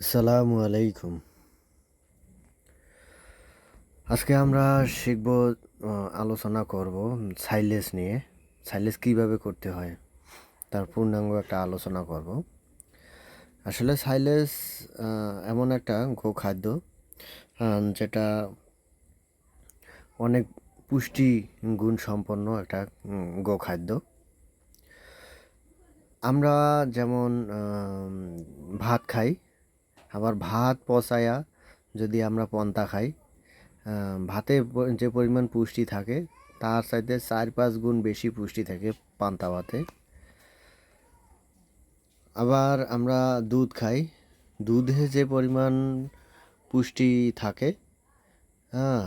আসসালামু আলাইকুম। আজকে আমরা শিখব আলোচনা করব সাইলেস নিয়ে। সাইলেস কীভাবে করতে হয় তার পূর্ণাঙ্গ একটা আলোচনা করব। আসলে সাইলেস এমন একটা গো খাদ্য যেটা অনেক পুষ্টি গুণ সম্পন্ন একটা উম, গো খাদ্য আমরা যেমন ভাত খাই আবার ভাত পচায়া যদি আমরা পন্তা খাই ভাতে যে পরিমাণ পুষ্টি থাকে, তার চাইতে চার পাঁচ গুণ বেশি পুষ্টি থাকে পান্তা ভাতে। আবার আমরা দুধ খাই, দুধে যে পরিমাণ পুষ্টি থাকে হ্যাঁ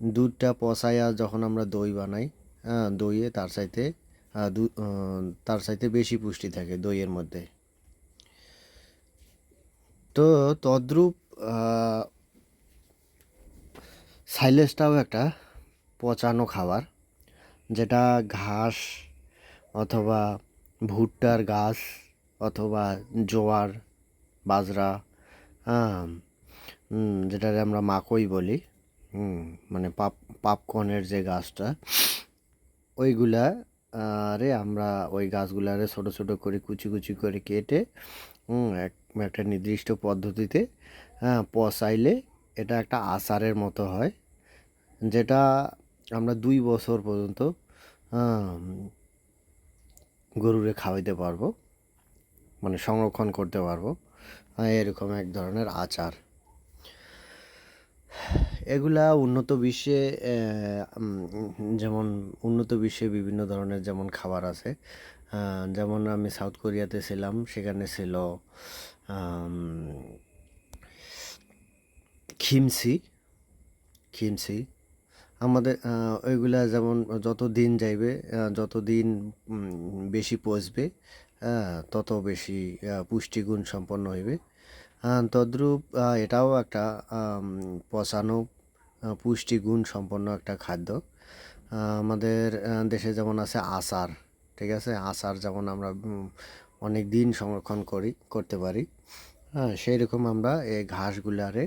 দুধটা পচায়া যখন আমরা দই বানাই হ্যাঁ দইয়ে তার চাইতে তার চাইতে বেশি পুষ্টি থাকে দইয়ের মধ্যে। তো তদ্রূপ আহ, সাইলেজটাও একটা পচানো খাবার যেটা ঘাস অথবা ভুট্টার গাছ অথবা জোয়ার বাজরা যেটাকে আমরা মাকই বলি মানে পাপ পাপকর্নের যে গাছটা ওইগুলা রে আমরা ওই গাছগুলারে ছোট ছোট করে কুচি কুচি করে কেটে এক একটা নির্দিষ্ট পদ্ধতিতে হ্যাঁ পচাইলে এটা একটা আচারের মতো হয় যেটা আমরা দুই বছর পর্যন্ত গরুরে খাওয়াইতে পারব মানে সংরক্ষণ করতে পারব আহ, এরকম এক ধরনের আচার। এগুলা উন্নত বিশ্বে যেমন উন্নত বিশ্বে বিভিন্ন ধরনের যেমন খাবার আছে যেমন আমি সাউথ কোরিয়াতে ছিলাম, সেখানে ছিল খিমসি খিমসি। আমাদের ওইগুলা যেমন যত দিন যাইবে যত দিন বেশি পচবে তত বেশি পুষ্টিগুণ সম্পন্ন হইবে। তদ্রূপ এটাও একটা পচানো পুষ্টিগুণ সম্পন্ন একটা খাদ্য। আমাদের দেশে যেমন আছে আচার, ঠিক আছে? আচার যেমন আমরা অনেক দিন সংরক্ষণ করি, করতে পারি। হ্যাঁ সেই রকম আমরা এই ঘাসগুলারে,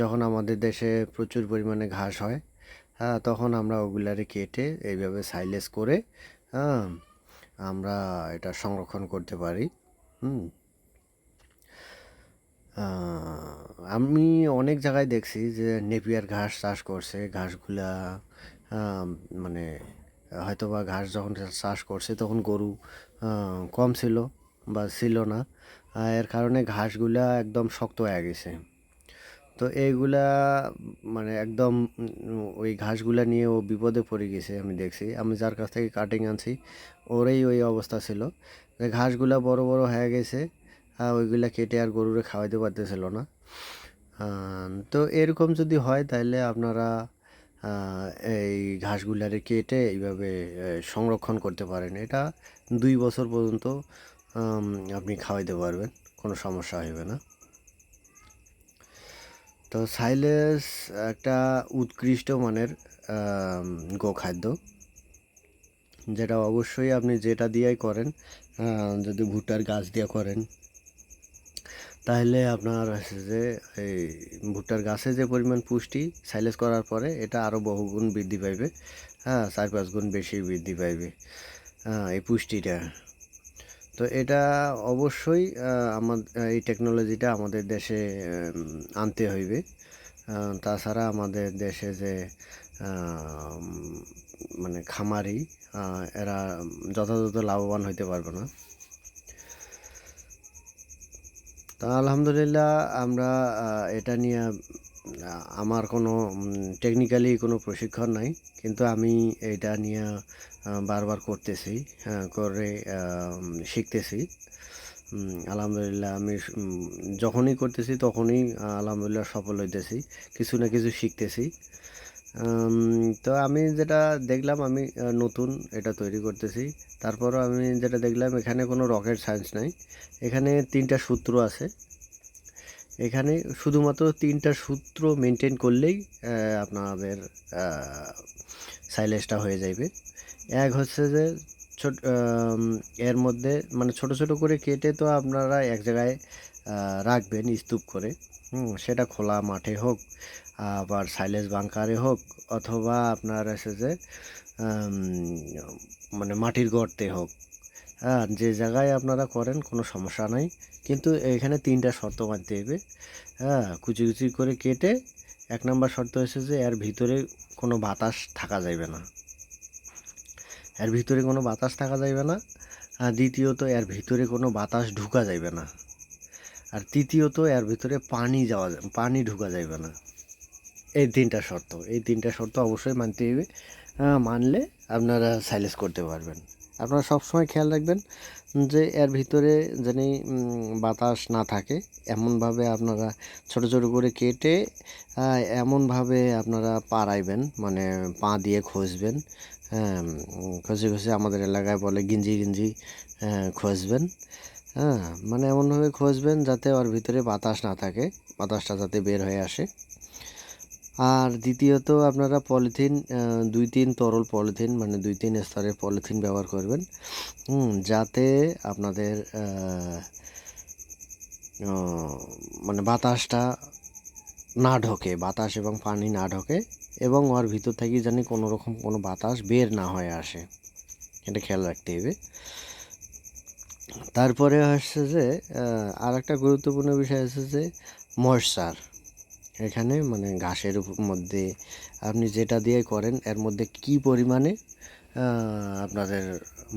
যখন আমাদের দেশে প্রচুর পরিমাণে ঘাস হয় হ্যাঁ তখন আমরা ওগুলারে কেটে এইভাবে সাইলেজ করে হ্যাঁ আমরা এটা সংরক্ষণ করতে পারি। হুম। আমি অনেক জায়গায় দেখছি যে নেপিয়ার ঘাস চাষ করছে, ঘাসগুলা মানে হয়তো বা ঘাস যখন চাষ করছে তখন গরু কম ছিল বা ছিল না। এর কারণে ঘাসগুলা একদম শক্ত হয়ে গেছে। তো এইগুলা মানে একদম ওই ঘাসগুলা নিয়ে ও বিপদে পড়ে গেছে আমি দেখছি। আমি যার কাছ থেকে কাটিং আনছি, ওরই ওই অবস্থা ছিল। যে ঘাসগুলা বড় বড় হয়ে গেছে। ওইগুলা কেটে আর গরুরে খাওয়াইতে পারতেছিল না। তো এরকম যদি হয় তাহলে আপনারা এই ঘাসগুলারে কেটে এইভাবে সংরক্ষণ করতে পারেন। এটা দুই বছর পর্যন্ত আপনি খাওয়াইতে পারবেন, কোনো সমস্যা হবে না। তো সাইলেস একটা উৎকৃষ্ট মানের গোখাদ্য, যেটা অবশ্যই আপনি যেটা দিয়েই করেন যদি ভুট্টার গাছ দিয়ে করেন তাহলে আপনার হচ্ছে যে এই ভুট্টার গাছে যে পরিমাণ পুষ্টি সাইলেজ করার পরে এটা আরও বহুগুণ বৃদ্ধি পাইবে। হ্যাঁ চার পাঁচ গুণ বেশি বৃদ্ধি পাইবে হ্যাঁ এই পুষ্টিটা। তো এটা অবশ্যই আমাদের এই টেকনোলজিটা আমাদের দেশে আনতে হইবে। তাছাড়া আমাদের দেশে যে মানে খামারি এরা যথাযথ লাভবান হইতে পারবে না। আলহামদুলিল্লাহ আমরা এটা নিয়ে আমার কোনো টেকনিক্যালি কোনো প্রশিক্ষণ নাই। কিন্তু আমি এটা নিয়ে বারবার করতেছি হ্যাঁ, করে শিখতেছি। আলহামদুলিল্লাহ আমি যখনই করতেছি তখনই আলহামদুলিল্লাহ সফল হইতেছি। কিছু না কিছু শিখতেছি। তো আমি যেটা দেখলাম, আমি নতুন এটা তৈরি করতেছি। তারপরও আমি যেটা দেখলাম, এখানে কোনো রকেট সায়েন্স নাই। এখানে তিনটা সূত্র আছে। এখানে শুধুমাত্র তিনটা সূত্র মেনটেন করলেই আপনাদের সাইলেজটা হয়ে যাবে এক হচ্ছে যে, ছোট এর মধ্যে মানে ছোট ছোট করে কেটে তো আপনারা এক জায়গায় রাখবেন স্তূপ করে। সেটা খোলা মাঠে হোক আবার সাইলেজ বাংকারে হোক অথবা আপনার আছে যে মানে মাটির গর্তে হোক হ্যাঁ যে জায়গায় আপনারা করেন কোনো সমস্যা নাই। কিন্তু এখানে তিনটা শর্ত মানতে হবে হ্যাঁ কুচি কুচি করে কেটে এক নম্বর শর্ত হচ্ছে যে এর ভিতরে কোনো বাতাস থাকা যাইবে না। এর ভিতরে কোনো বাতাস থাকা যাবে না। আর দ্বিতীয়ত এর ভিতরে কোনো বাতাস ঢুকা যাইবে না। আর তৃতীয়ত এর ভিতরে পানি যাওয়া, পানি ঢুকা যাবে না। এই তিনটা শর্ত, এই তিনটা শর্ত অবশ্যই মানতে হবে। মানলে আপনারা সাইলেস করতে পারবেন। আপনারা সবসময় খেয়াল রাখবেন যে এর ভিতরে যেন বাতাস না থাকে, এমনভাবে আপনারা ছোট ছোট করে কেটে এমনভাবে আপনারা পাড়াইবেন মানে পা দিয়ে খসবেন হ্যাঁ খসে খসে আমাদের এলাকায় বলে গিঞ্জি গিঞ্জি খসবেন। হ্যাঁ মানে এমনভাবে খসবেন যাতে ওর ভিতরে বাতাস না থাকে, বাতাসটা যাতে বের হয়ে আসে। আর দ্বিতীয়ত আপনারা পলিথিন দুই তিন তরল পলিথিন মানে দুই তিন স্তরের পলিথিন ব্যবহার করবেন। যাতে আপনাদের মানে বাতাসটা না ঢোকে, বাতাস এবং পানি না ঢোকে, এবং ওর ভিতর থেকে জানি কোনো রকম কোনো বাতাস বের না হয়ে আসে। এটা খেয়াল রাখতে হবে। তারপরে হচ্ছে যে আর একটা গুরুত্বপূর্ণ বিষয় হচ্ছে যে, ময়শ্চার। এখানে মানে ঘাসের মধ্যে আপনি যেটা দিয়ে করেন, এর মধ্যে কি পরিমাণে আপনাদের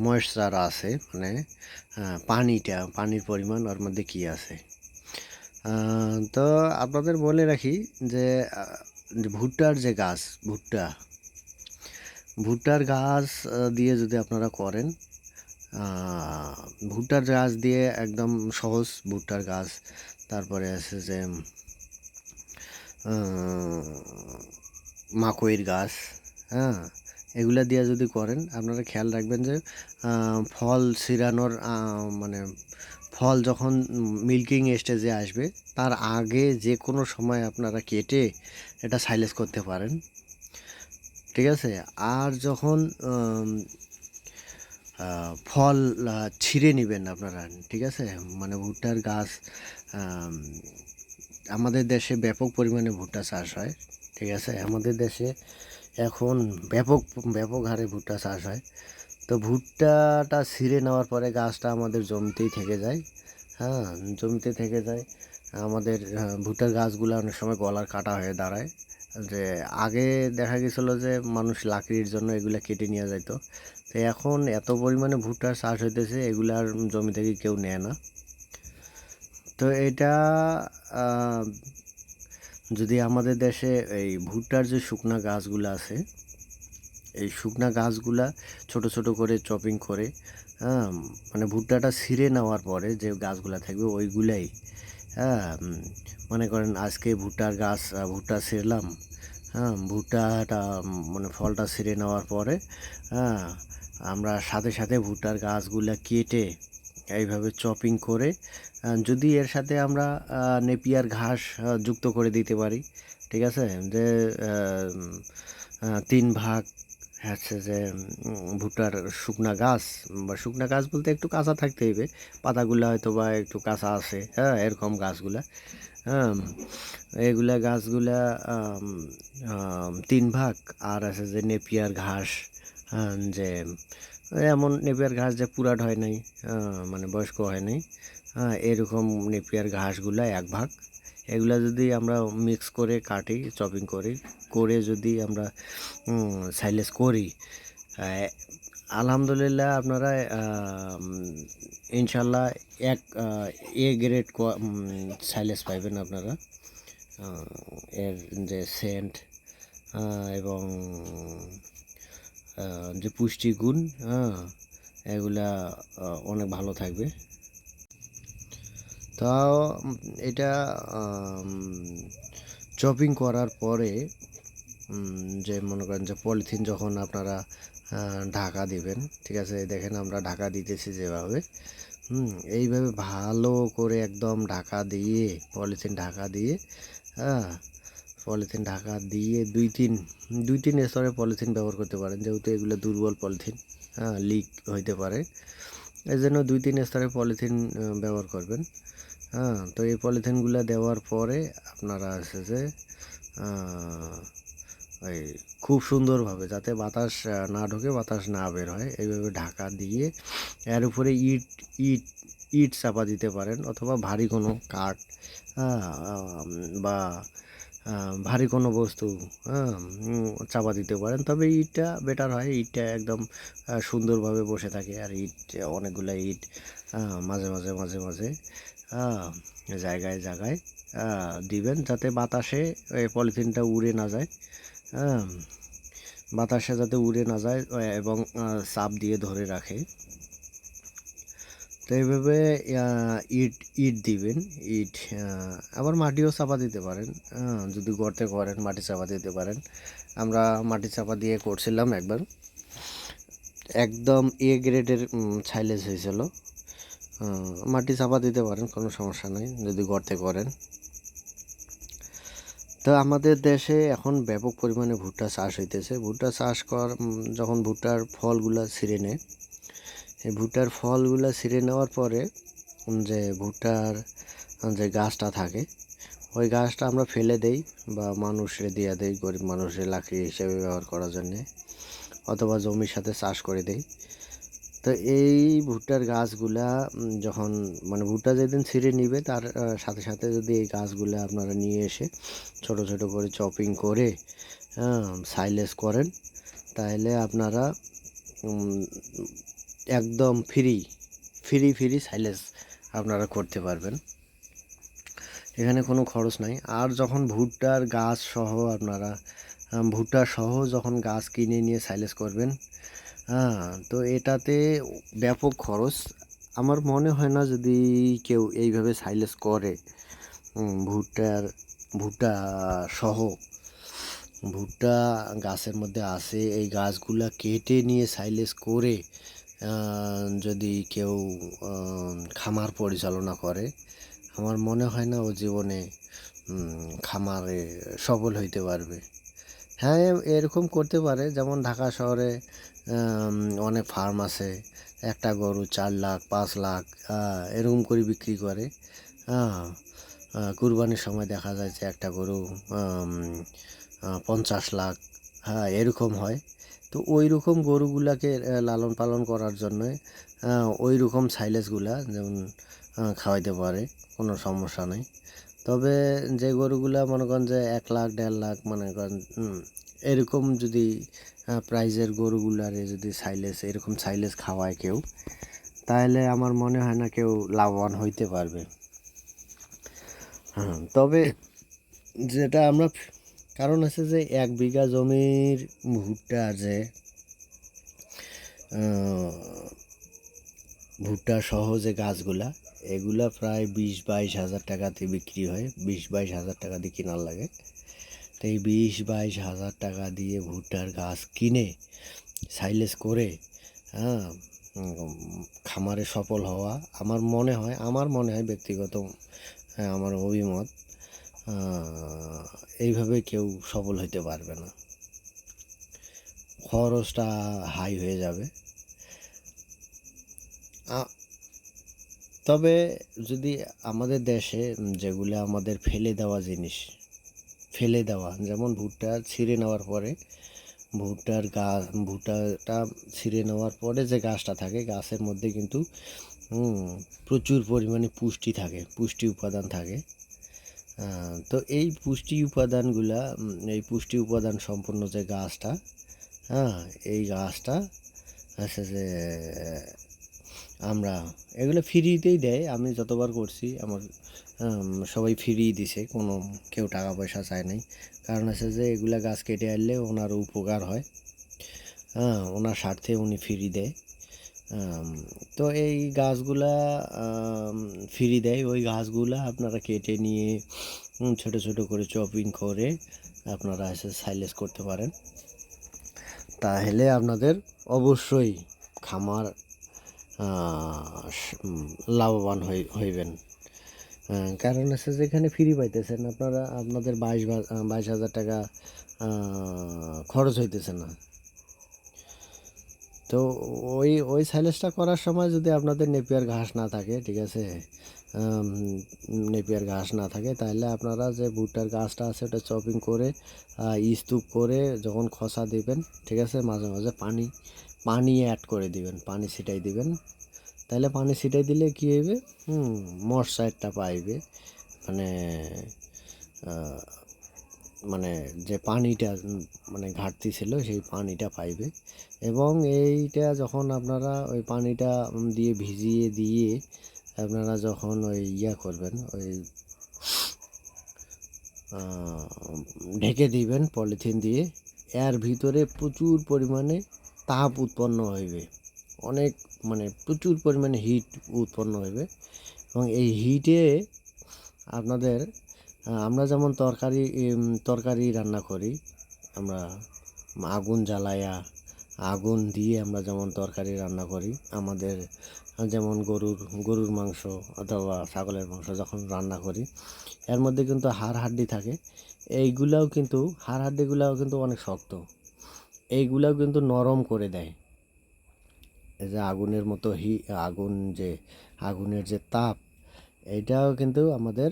ময়েশ্চার আছে মানে পানিটা, পানির পরিমাণ ওর মধ্যে কি আছে? তো আপনাদের বলে রাখি যে ভুট্টার যে গাছ, ভুট্টা, ভুট্টার গাছ দিয়ে যদি আপনারা করেন ভুট্টার গাছ দিয়ে একদম সহজ ভুট্টার গাছ, তারপরে আছে যে মাকইয়ের গাছ হ্যাঁ? এগুলা দিয়ে যদি করেন, আপনারা খেয়াল রাখবেন যে ফল ছিঁড়ানোর মানে ফল যখন মিল্কিং স্টেজে আসবে, তার আগে যে কোনো সময় আপনারা কেটে এটা সাইলেস করতে পারেন। ঠিক আছে? আর যখন ফল ছিঁড়ে নেবেন আপনারা, ঠিক আছে? মানে ভুট্টার গাছ আমাদের দেশে ব্যাপক পরিমাণে ভুট্টা চাষ হয়, ঠিক আছে? আমাদের দেশে এখন ব্যাপক ব্যাপক হারে ভুট্টা চাষ হয়। তো ভুট্টাটা ছিঁড়ে নেওয়ার পরে গাছটা আমাদের জমিতেই থেকে যায় হ্যাঁ? জমিতে থেকে যায়। আমাদের ভুট্টার গাছগুলো অনেক সময় গলার কাটা হয়ে দাঁড়ায়। যে আগে দেখা গেছিল যে মানুষ লাকড়ির জন্য এগুলো কেটে নিয়ে যাইতো। তো এখন এত পরিমাণে ভুট্টার চাষ হইতেছে এগুলার জমি থেকে কেউ নেয় না। তো এটা যদি আমাদের দেশে এই ভুট্টার যে শুকনা গাছগুলো আছে, এই শুকনা গাছগুলা ছোট ছোট করে চপিং করে হ্যাঁ মানে ভুট্টাটা ছিঁড়ে নেওয়ার পরে যে গাছগুলা থাকবে ওইগুলাই হ্যাঁ মনে করেন আজকে ভুট্টার গাছ ভুট্টা ছিঁড়লাম হ্যাঁ ভুট্টাটা মানে ফলটা ছিঁড়ে নেওয়ার পরে হ্যাঁ আমরা সাথে সাথে ভুট্টার গাছগুলা কেটে এইভাবে চপিং করে যদি এর সাথে আমরা নেপিয়ার ঘাস যুক্ত করে দিতে পারি, ঠিক আছে? যে তিন ভাগ হচ্ছে যে ভুট্টার শুকনা গাছ, বা শুকনা গাছ বলতে একটু কাঁচা থাকতে হবে। পাতাগুলো হয়তো বা একটু কাঁচা আছে হ্যাঁ এরকম গাছগুলা হ্যাঁ এগুলা গাছগুলা তিন ভাগ, আর আছে যে, নেপিয়ার ঘাস যে এমন নেপিয়ার ঘাস যে পুরাট হয় নাই মানে বয়স্ক হয় নাই। হ্যাঁ এরকম নেপিয়ার ঘাসগুলা এক ভাগ। এগুলা যদি আমরা মিক্স করে কাটি চপিং করি, করে যদি আমরা সাইলেস করি আলহামদুলিল্লাহ আপনারা ইনশাল্লাহ এক এ গ্রেড সাইলেস পাইবেন আপনারা। এর যে সেন্ট এবং যে পুষ্টিগুণ হ্যাঁ এগুলা অনেক ভালো থাকবে। তাও এটা চপিং করার পরে যে মনে করেন যে পলিথিন যখন আপনারা ঢাকা দিবেন, ঠিক আছে, দেখেন আমরা ঢাকা দিতেছি যেভাবে, হুম, এইভাবে ভালো করে একদম ঢাকা দিয়ে পলিথিন ঢাকা দিয়ে হ্যাঁ পলিথিন ঢাকা দিয়ে দুই তিন দুই তিন স্তরে পলিথিন ব্যবহার করতে পারেন। যেহেতু এগুলো দুর্বল পলিথিন হ্যাঁ লিক হইতে পারে। এই জন্য দুই তিন স্তরে পলিথিন ব্যবহার করবেন। হ্যাঁ তো এই পলিথিনগুলো দেওয়ার পরে আপনারা আছে যে ওই খুব সুন্দরভাবে যাতে বাতাস না ঢোকে বাতাস না বের হয় এইভাবে ঢাকা দিয়ে এর উপরে ইট ইট ইট চাপা দিতে পারেন। অথবা ভারী কোনো কাঠ হ্যাঁ, বা ভারী কোনো বস্তু হ্যাঁ চাপা দিতে পারেন। তবে ইটটা বেটার হয়, ইটটা একদম সুন্দরভাবে বসে থাকে। আর ইট, অনেকগুলো ইট মাঝে মাঝে মাঝে মাঝে জায়গায় জায়গায় দিবেন যাতে বাতাসে পলিথিনটা উড়ে না যায় হ্যাঁ বাতাসে যাতে উড়ে না যায়, এবং চাপ দিয়ে ধরে রাখে। তো এইভাবে ইট ইট দিবেন, ইট আবার মাটিও চাপা দিতে পারেন যদি গর্তে করেন মাটি চাপা দিতে পারেন। আমরা মাটি চাপা দিয়ে করছিলাম একবার। একদম এ গ্রেডের ছাইলেজ হয়েছিল। মাটি চাপা দিতে পারেন, কোনো সমস্যা নেই, যদি গর্তে করেন। তো আমাদের দেশে এখন ব্যাপক পরিমাণে ভুট্টা চাষ হইতেছে। ভুট্টা চাষ কর যখন ভুট্টার ফলগুলা ছিঁড়ে নেয় এই ভুট্টার ফলগুলো ছিঁড়ে নেওয়ার পরে যে ভুট্টার যে গাছটা থাকে, ওই গাছটা আমরা ফেলে দেই বা মানুষে দিয়ে দেই, গরিব মানুষের লাকড়ি হিসেবে ব্যবহার করার জন্যে, অথবা জমির সাথে চাষ করে দেই। তো এই ভুট্টার গাছগুলা যখন মানে ভুট্টা যেদিন ছিঁড়ে নিবে, তার সাথে সাথে যদি এই গাছগুলা আপনারা নিয়ে এসে ছোট ছোট করে চপিং করে সাইলেস করেন তাহলে আপনারা একদম ফ্রি ফ্রি ফ্রি সাইলেস আপনারা করতে পারবেন। এখানে কোনো খরচ নাই। আর যখন ভুট্টার গাছ সহ আপনারা ভুট্টা সহ যখন গাছ কিনে নিয়ে সাইলেস করবেন হ্যাঁ তো এটাতে ব্যাপক খরচ। আমার মনে হয় না যদি কেউ এইভাবে সাইলেস করে ভুট্টার, ভুট্টা সহ, ভুট্টা গাছের মধ্যে আসে, এই গাছগুলা কেটে নিয়ে সাইলেস করে যদি কেউ খামার পরিচালনা করে, আমার মনে হয় না ও জীবনে খামারে সফল হইতে পারবে। হ্যাঁ এরকম করতে পারে। যেমন ঢাকা শহরে অনেক ফার্ম আছে। একটা গরু চার লাখ, পাঁচ লাখ এরকম করে বিক্রি করে। কুরবানির সময় দেখা যায় যে একটা গরু পঞ্চাশ লাখ হ্যাঁ এরকম হয়। তো ওই রকম গরুগুলাকে লালন পালন করার জন্য ওই রকম সাইলেজগুলা যেমন খাওয়াইতে পারে, কোনো সমস্যা নেই। তবে যে গরুগুলা মনে করেন যে এক লাখ, দেড় লাখ মনে করেন এরকম যদি প্রাইজের গরুগুলারে যদি সাইলেজ এরকম সাইলেজ খাওয়ায় কেউ, তাহলে আমার মনে হয় না কেউ লাভবান হইতে পারবে। হ্যাঁ তবে যেটা আমরা কারণ আছে যে এক বিঘা জমির ভুট্টা যে ভুট্টা সহ যে গাছগুলা এগুলা প্রায় বিশ বাইশ হাজার টাকাতে বিক্রি হয় বিশ বাইশ হাজার টাকা দিয়ে কেনার লাগে। তো এই বিশ বাইশ হাজার টাকা দিয়ে ভুট্টার গাছ কিনে সাইলেস করে হ্যাঁ খামারে সফল হওয়া আমার মনে হয় আমার মনে হয় ব্যক্তিগত হ্যাঁ, আমার অভিমত। এইভাবে কেউ সফল হইতে পারবে না। খরচটা হাই হয়ে যাবে। তবে যদি আমাদের দেশে যেগুলো আমাদের ফেলে দেওয়া জিনিস, ফেলে দেওয়া, যেমন ভুট্টা ছিঁড়ে নেওয়ার পরে, ভুট্টার গাছ ভুট্টাটা ছিঁড়ে নেওয়ার পরে যে গাছটা থাকে, গাছের মধ্যে কিন্তু প্রচুর পরিমাণে পুষ্টি থাকে, পুষ্টি উপাদান থাকে। তো এই পুষ্টি উপাদানগুলা এই পুষ্টি উপাদান সম্পন্ন যে গাছটা হ্যাঁ এই গাছটা, আছে যে, আমরা, এগুলো ফ্রিতেই দেয়, আমি যতবার করছি, আমার সবাই ফ্রি দিছে, কোনো, কেউ টাকা পয়সা চায় নাই। কারণ আছে যে, এগুলা গাছ কেটে আনলে ওনার উপকার হয়। হ্যাঁ ওনার স্বার্থে উনি ফ্রি দেয়। তো এই গাছগুলা ফ্রি দেয়। ওই গাছগুলা আপনারা কেটে নিয়ে ছোট ছোট করে চপিং করে আপনারা এসে সাইলেস করতে পারেন। তাহলে আপনাদের অবশ্যই খামার লাভবান হই- হইবেন। কারণ আছে যেখানে ফ্রি পাইতেছেন, আপনারা, আপনাদের বাইশ বাইশ হাজার টাকা খরচ হইতেছে না। তো ওই ওই সাইলেজটা করার সময় যদি আপনাদের নেপিয়ার ঘাস না থাকে, ঠিক আছে নেপিয়ার ঘাস না থাকে তাহলে আপনারা যে ভুট্টার গাছটা আছে ওটা চপিং করে স্তূপ করে যখন খসা দিবেন, ঠিক আছে, মাঝে মাঝে পানি পানি অ্যাড করে দিবেন, পানি ছিটাই দিবেন। তাহলে পানি ছিটাই দিলে কী হবে হুম মশারটা পাইবে মানে মানে যে পানিটা মানে ঘাটতি ছিল সেই পানিটা পাইবে। এবং এইটা যখন আপনারা ওই পানিটা দিয়ে ভিজিয়ে দিয়ে আপনারা যখন ওই ইয়া করবেন, ওই ঢেকে দিবেন পলিথিন দিয়ে, এর ভিতরে প্রচুর পরিমাণে তাপ উৎপন্ন হইবে। অনেক মানে প্রচুর পরিমাণে হিট উৎপন্ন হইবে। এবং এই হিটে আপনাদের আমরা যেমন তরকারি তরকারি রান্না করি, আমরা আগুন জ্বালায়া, আগুন দিয়ে আমরা যেমন তরকারি রান্না করি, আমাদের যেমন গরুর গরুর মাংস অথবা ছাগলের মাংস যখন রান্না করি, এর মধ্যে কিন্তু হাড় হাড্ডি থাকে। এইগুলাও কিন্তু, হাড় হাড্ডিগুলাও কিন্তু অনেক শক্ত। এইগুলাও কিন্তু নরম করে দেয়। এই যে আগুনের মতো হি, আগুন যে, আগুনের যে তাপ, এইটাও কিন্তু আমাদের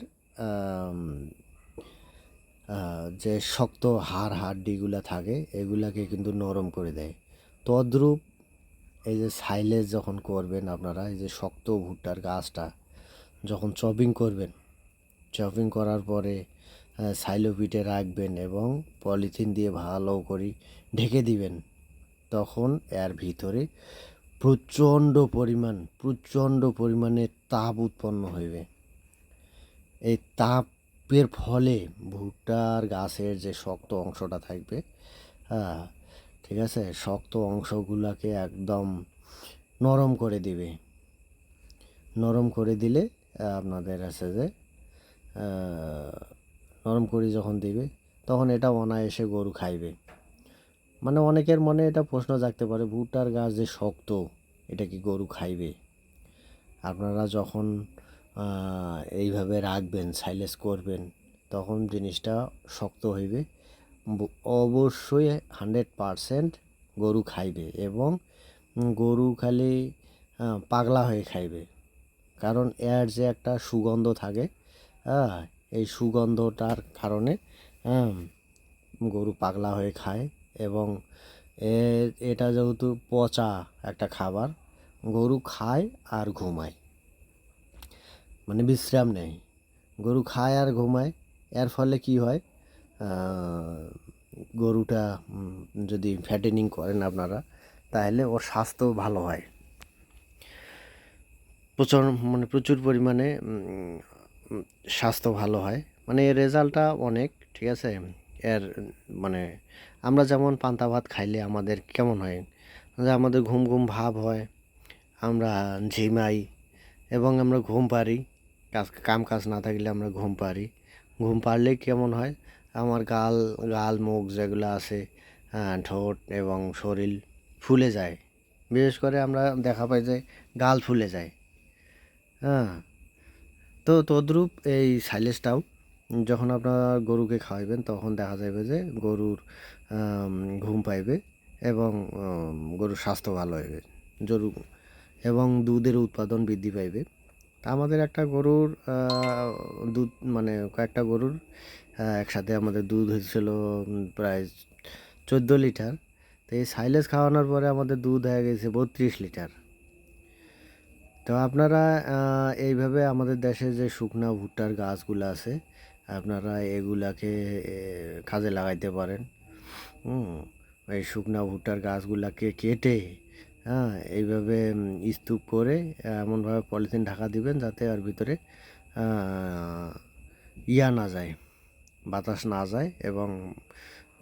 যে শক্ত হাড় হাড্ডিগুলা থাকে, এগুলাকে কিন্তু নরম করে দেয়। তদ্রূপ এই যে সাইলেজ যখন করবেন আপনারা, এই যে শক্ত ভুট্টার গাছটা, যখন চপিং করবেন চপিং করার পরে সাইলো পিঠে রাখবেন এবং পলিথিন দিয়ে ভালো করে ঢেকে দিবেন। তখন এর ভিতরে প্রচণ্ড পরিমাণ, প্রচণ্ড পরিমাণে তাপ উৎপন্ন হইবে। এই তাপের ফলে ভুট্টার গাছের যে শক্ত অংশটা থাকবে হ্যাঁ ঠিক আছে, শক্ত অংশগুলোকে একদম নরম করে দিবে। নরম করে দিলে আপনাদের আছে যে নরম করে যখন দিবে, তখন এটা অনায়াসে গরু খাইবে। মানে অনেকের মনে এটা প্রশ্ন জাগতে পারে, ভুট্টার গাছ যে শক্ত, এটা কি গরু খাইবে? আপনারা যখন এইভাবে রাখবেন সাইলেস করবেন, তখন জিনিসটা শক্ত হইবে। অবশ্যই হান্ড্রেড পারসেন্ট গরু খাইবে এবং গরু খালি পাগলা হয়ে খাইবে। কারণ এর যে একটা সুগন্ধ থাকে হ্যাঁ এই সুগন্ধটার কারণে গরু পাগলা হয়ে খায় এবং এ- এটা যেহেতু পচা একটা খাবার, গরু খায় আর ঘুমায়। মানে বিশ্রাম নেয়। গরু খায় আর ঘুমায়। এর ফলে কি হয়? গরুটা যদি ফ্যাটেনিং করেন আপনারা, তাহলে ওর স্বাস্থ্য ভালো হয়। প্রচুর মানে প্রচুর পরিমাণে স্বাস্থ্য ভালো হয়। মানে এর রেজাল্টটা অনেক, ঠিক আছে? এর মানে আমরা যেমন পান্তা ভাত খাইলে আমাদের কেমন হয়? যে আমাদের ঘুম ঘুম ভাব হয়, আমরা ঝিমাই এবং আমরা ঘুম পারি। কাজ কাম কাজ না থাকলে আমরা ঘুম পারি। ঘুম পারলে কেমন হয়? আমার গাল গাল মুখ যেগুলো আছে হ্যাঁ, ঠোঁট এবং শরীর ফুলে যায়। বিশেষ করে আমরা দেখা পাই যে গাল ফুলে যায়। হ্যাঁ তো তদ্রূপ এই সাইলেসটাও যখন আপনার গরুকে খাওয়াইবেন তখন দেখা যাবে যে গরুর ঘুম পাইবে এবং গরুর স্বাস্থ্য ভালো হবে গরু এবং দুধের উৎপাদন বৃদ্ধি পাইবে। তা আমাদের একটা গরুর দুধ মানে কয়েকটা গরুর একসাথে আমাদের দুধ হয়েছিল প্রায় চোদ্দ লিটার। তো এই সাইলেস খাওয়ানোর পরে আমাদের দুধ হয়ে গেছে বত্রিশ লিটার। তো আপনারা এইভাবে আমাদের দেশে যে শুকনা ভুট্টার গাছগুলো আছে, আপনারা এগুলাকে কাজে লাগাইতে পারেন। এই শুকনা ভুট্টার গাছগুলাকে কেটে হ্যাঁ এইভাবে স্তূপ করে এমনভাবে পলিথিন ঢাকা দিবেন যাতে ওর ভিতরে ইয়া না যায়, বাতাস না যায় এবং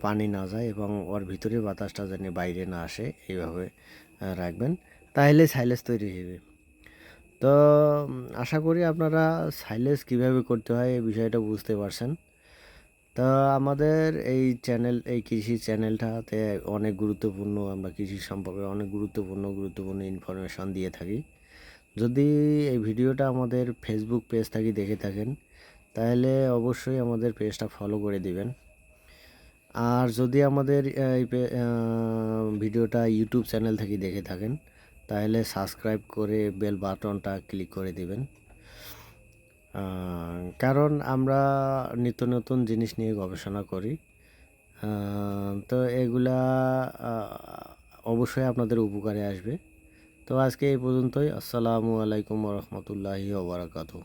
পানি না যায় এবং ওর ভিতরে বাতাসটা যেন বাইরে না আসে, এইভাবে রাখবেন। তাহলে সাইলেজ তৈরি হবে তো আশা করি আপনারা সাইলেজ কীভাবে করতে হয় এই বিষয়টা বুঝতে পারছেন। তা আমাদের এই চ্যানেল এই কৃষি চ্যানেলটাতে অনেক গুরুত্বপূর্ণ আমরা কৃষি সম্পর্কে অনেক গুরুত্বপূর্ণ গুরুত্বপূর্ণ ইনফরমেশন দিয়ে থাকি। যদি এই ভিডিওটা আমাদের ফেসবুক পেজ থাকি দেখে থাকেন, তাহলে অবশ্যই আমাদের পেজটা ফলো করে দিবেন। আর যদি আমাদের এই ভিডিওটা ইউটিউব চ্যানেল থেকে দেখে থাকেন, তাহলে সাবস্ক্রাইব করে বেল বাটনটা ক্লিক করে দিবেন। কারণ আমরা নিত্য নতুন জিনিস নিয়ে গবেষণা করি। তো এগুলা অবশ্যই আপনাদের উপকারে আসবে। তো আজকে এই পর্যন্তই। আসসালামু আলাইকুম রহমতুল্লাহি ওবরাকাতু